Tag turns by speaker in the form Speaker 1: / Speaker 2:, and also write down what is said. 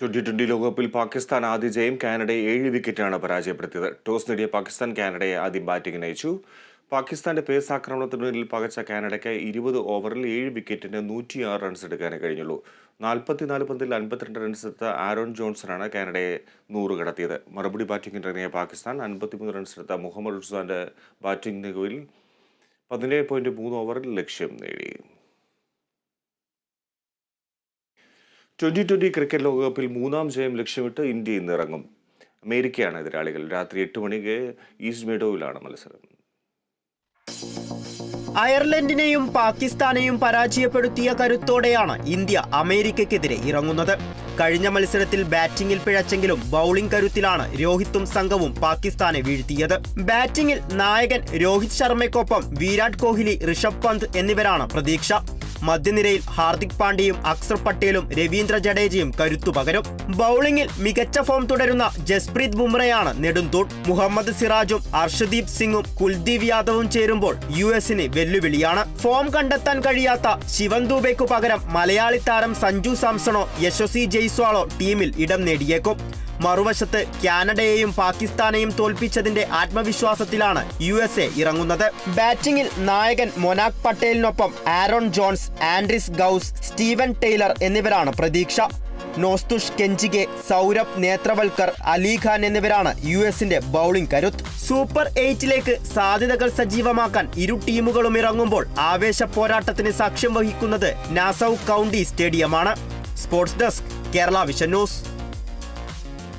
Speaker 1: Twenty twenty ലോകകപ്പിൽ പാകിസ്ഥാൻ ആദ്യ ജയം കാനഡയെ ഏഴ് വിക്കറ്റാണ് പരാജയപ്പെടുത്തിയത്. ടോസ് നേടിയ പാകിസ്ഥാൻ കാനഡയെ ആദ്യം ബാറ്റിംഗിന് അയച്ചു പാകിസ്ഥാന്റെ പേസ് ആക്രമണത്തിന് മുന്നിൽ പകച്ച കാനഡയ്ക്ക് ഇരുപത് ഓവറിൽ ഏഴ് വിക്കറ്റിന് നൂറ്റിയാറ് റൺസ് എടുക്കാനേ കഴിഞ്ഞുള്ളൂ. നാൽപ്പത്തിനാല് പന്തിൽ അൻപത്തിരണ്ട് റൺസ് എടുത്ത ആരോൺ ജോൺസണാണ് കാനഡയെ നൂറ് കടത്തിയത്. മറുപടി ബാറ്റിംഗിന് ഇറങ്ങിയ പാകിസ്ഥാൻ അൻപത്തിമൂന്ന് റൺസ് എടുത്ത മുഹമ്മദ് ഉസ്മാന്റെ ബാറ്റിംഗ് മികവിൽ പതിനേഴ് പോയിന്റ് മൂന്ന് ഓവറിൽ ലക്ഷ്യം നേടി. ട്വന്റി ട്വന്റി ക്രിക്കറ്റ് ലോകകപ്പിൽ മൂന്നാം ജയം ലക്ഷ്യമിട്ട് ഇന്ത്യ ഇന്ന് ഇറങ്ങും അമേരിക്കയാണ് എതിരാളികൾ. രാത്രി എട്ട് മണിക്ക് ഈസ്റ്റ് മെഡോയിലാണ് മത്സരം.
Speaker 2: അയർലൻഡിനെയും പാകിസ്ഥാനെയും പരാജയപ്പെടുത്തിയ കരുത്തോടെയാണ് ഇന്ത്യ അമേരിക്കയ്ക്കെതിരെ ഇറങ്ങുന്നത്. കഴിഞ്ഞ മത്സരത്തിൽ ബാറ്റിംഗിൽ പിഴച്ചെങ്കിലും ബൌളിംഗ് കരുത്തിലാണ് രോഹിത്തും സംഘവും പാകിസ്ഥാനെ വീഴ്ത്തിയത്. ബാറ്റിംഗിൽ നായകൻ രോഹിത് ശർമ്മയ്ക്കൊപ്പം വിരാട് കോഹ്ലി ഋഷഭ് പന്ത് എന്നിവരാണ് പ്രതീക്ഷ. മധ്യനിരയിൽ ഹാർദിക് പാണ്ഡ്യയും അക്സർ പട്ടേലും രവീന്ദ്ര ജഡേജയും കരുത്തു പകരും. ബൌളിംഗിൽ മികച്ച ഫോം തുടരുന്ന ജസ്പ്രീത് ബുംറയാണ് നെടുന്തൂൺ. മുഹമ്മദ് സിറാജും അർഷദീപ് സിംഗും കുൽദീപ് യാദവും ചേരുമ്പോൾ യു എസിന് വെല്ലുവിളിയാണ്. ഫോം കണ്ടെത്താൻ കഴിയാത്ത ശിവൻ ദൂബയ്ക്കു പകരം മലയാളി താരം സഞ്ജു സാംസണോ യശസ്വി ജയ്സ്വാളോ ടീമിൽ ഇടം നേടിയേക്കും. മറുവശത്ത് കാനഡയെയും പാകിസ്ഥാനെയും തോൽപ്പിച്ചതിന്റെ ആത്മവിശ്വാസത്തിലാണ് യു എസ് എ ഇറങ്ങുന്നത്. ബാറ്റിംഗിൽ നായകൻ Monank പട്ടേലിനൊപ്പം Aaron Jones Andries Gous Steven Taylor എന്നിവരാണ് പ്രതീക്ഷ. നോസ്തുഷ് കെഞ്ചിഗെ സൗരഭ് നേത്രവൽക്കർ അലിഖാൻ എന്നിവരാണ് യു എസിന്റെ ബൌളിംഗ് കരുത്ത്. സൂപ്പർ എയ്റ്റിലേക്ക് സാധ്യതകൾ സജീവമാക്കാൻ ഇരു ടീമുകളും ഇറങ്ങുമ്പോൾ ആവേശ പോരാട്ടത്തിന് സാക്ഷ്യം വഹിക്കുന്നത് Nassau County സ്റ്റേഡിയമാണ്. Sports desk Kerala vision news.